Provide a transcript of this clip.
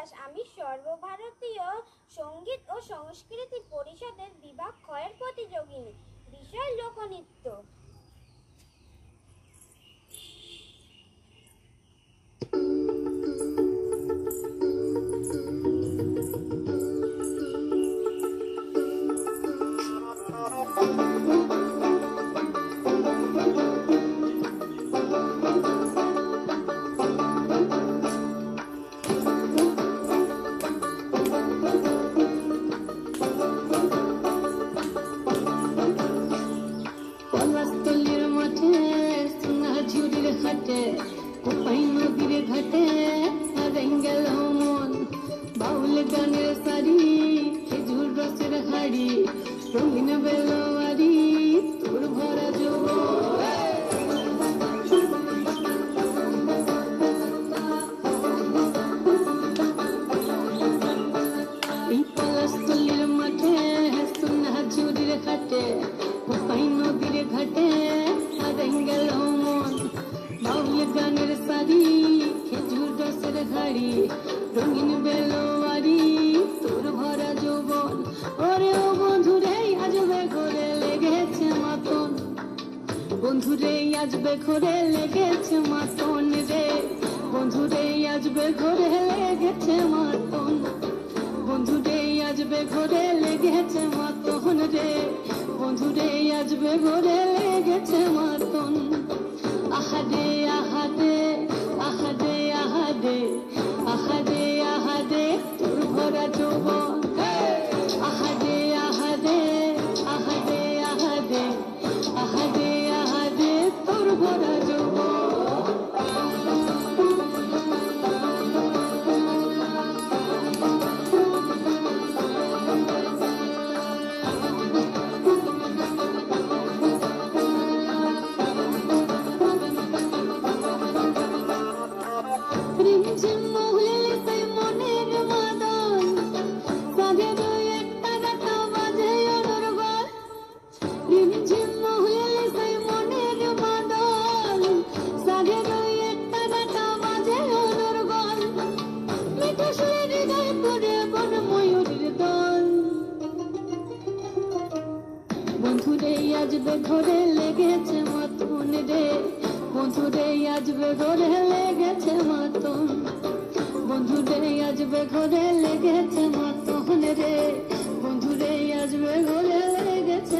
বিশ্বাস আমি সর্বভারতীয় সংগীত ও সংস্কৃতি পরিষদের বিভাগ ক্ষয়ের প্রতিযোগিনী ঝুড়ির কোপাই নদীর ঘাটে হারেঙ্গেল মন। বাউল গানের সারি খেজুর রসের হাড়ি রঙিন বেলোয়ারি বন্ধুরে আজবে ঘরে লেগেছে মাতন রে। বন্ধুরে আজবে ঘরে লেগেছে মাতন। বন্ধুরে আজবে ঘরে লেগেছে মাতন রে। বন্ধুরে আজবে ঘরে লেগেছে মাতন। আহাদে আহাদে আহাদে আহাদে আহাদে আহাদে। তোর ভরা যৌবন বন্ধুরে আজবে ঘরে লেগেছে মতন রে। বন্ধুরে আজবে ঘরে লেগেছে মতন বন্ধুরে আজবে ঘরে লেগেছে মতন রে। বন্ধুরে আজবে ঘরে লেগেছে